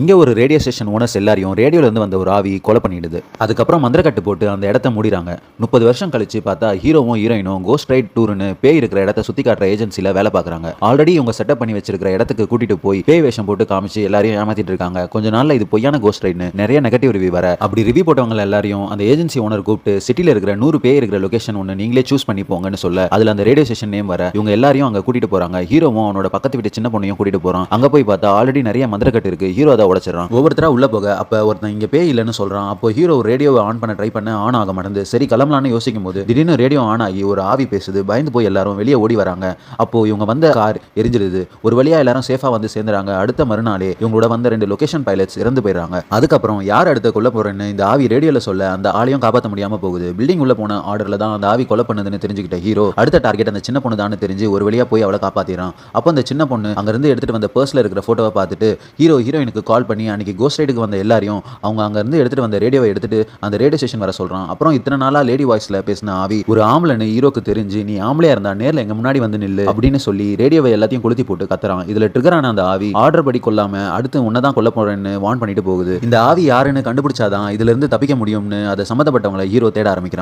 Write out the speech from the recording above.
இங்கே ஒரு radio station owners எல்லாரையும் ரேடியோலேருந்து வந்த ஒரு ஆவி கொலை பண்ணிடுது. அதுக்கப்புறம் மந்திரக்கட்டு போட்டு அந்த இடத்த மூடிறாங்க. முப்பது வருஷம் கழிச்சு பார்த்தா ஹீரோவும் ஹீரோயினும் கோஸ்ட் ரைட் டூர்னு பேய் இருக்கிற இடத்த சுற்றி காட்டுற ஏஜென்சியில் வேலை பார்க்குறாங்க. ஆல்ரெடி இவங்க செட்டப் பண்ணி வச்சிருக்கிற இடத்துக்கு கூட்டிட்டு போய் பேய் வேஷம் போட்டு காமிச்சு எல்லாரையும் ஏமாத்திட்டு இருக்காங்க. கொஞ்ச நாளில் இது பொய்யான கோஸ்ட் ரைட்னு நிறைய நெகட்டிவ் ரிவ்யூ வர. அப்படி ரிவ்யூ போட்டவங்க எல்லாரையும் அந்த ஏஜென்சி ஓனர் கூப்பிட்டு சிட்டியில் இருக்கிற நூறு பேய் இருக்கிற லொகேஷன் ஒன்று நீங்களே சூஸ் பண்ணி போங்கன்னு சொல்ல. அதில் அந்த ரேடியோ ஸ்டேஷன் நேம் வர இவங்க எல்லாரையும் அங்கே கூட்டிட்டு போகிறாங்க ஹீரோவும் அவனோட பக்கத்து வீட்டு சின்ன பொண்ணையும் கூட்டிட்டு போகிறான் அங்கே போய் பார்த்தா ஆல்ரெடி நிறைய மந்திரக்கட்டு இருக்கு. ஹீரோ அதை உடைச்சிடறான். ஒவ்வொருத்தராக உள்ள போக அப்போ ஒருத்தன் இங்கே பேய் இல்லைன்னு சொல்றான். அப்போ ஹீரோ ரேடியோவை ஆன் பண்ண ட்ரை பண்ண ஆன் ஆக மாட்டேங்குது சரி கிளம்பலான்னு யோசிக்கும் போது திடீர்னு ரேடியோ ஆன் ஆகி ஒரு ஆவி பேசுது. பயந்து போய் எல்லாரும் வெளியே ஓடி வராங்க. அப்போ இவங்க வந்த கார் எரிஞ்சிடுது. ஒரு வழியா எல்லாரும் சேஃபாக வந்து சேர்ந்துறாங்க. அடுத்த மறுநாளே இவங்களோட வந்த ரெண்டு லொகேஷன் பைலட்ஸ் இறந்து போயிடுறாங்க. அதுக்கப்புறம் யார் அடுத்த கொல்ல போறேன்னு இந்த ஆவி ரேடியோவில் சொல்ல அந்த ஆளையும் காப்பாற்ற முடியாமல் போகுது. பில்டிங் உள்ள போன ஆர்டர்ல தான் அந்த ஆவி கொலை பண்ணுதுன்னு தெரிஞ்சுக்கிட்ட ஹீரோ அடுத்த டார்கெட் அந்த சின்ன பொண்ணு தான் தெரிஞ்சு ஒரு வழியா போய் அவளை காப்பாற்றிறான் அப்போ அந்த சின்ன பொண்ணு அங்க இருந்து எடுத்துட்டு வந்த பர்ஸில் இருக்கிற ஃபோட்டோவை பார்த்துட்டு ஹீரோ ஹீரோயினுக்கு கால் பண்ணி அன்னைக்கு கோஸ்ட் ரைடுக்கு வந்த எல்லாரையும் அவங்க அங்க இருந்து எடுத்துட்டு வந்த ரேடியோவை எடுத்துட்டு அந்த ரேடியோ ஸ்டேஷன் வர சொல்றான். அப்புறம் இத்தனை நாளா லேடி வாய்ஸ்ல பேசின ஆவி ஒரு ஆம்பளைன்னு ஹீரோக்கு தெரிஞ்சு நீ ஆம்பளையாக இருந்தா நேர்ல எங்கள் முன்னாடி வந்து நில்லு அப்படின்னு சொல்லி ரேடியோவை எல்லாத்தையும் கொளுத்தி போட்டு கத்துறான். இதுல ட்ரிகரான அந்த ஆவி ஆர்டர் படி கொல்லாம அடுத்து உன்னதான் கொல்ல போகிறேன்னு வான் பண்ணிட்டு போகுது. இந்த ஆவி யாருன்னு கண்டுபிடிச்சாதான் இதுல இருந்து தப்பிக்க முடியும்னு அதை சம்மந்தப்பட்டவங்களை ஹீரோ தேட ஆரம்பிக்கிறான்.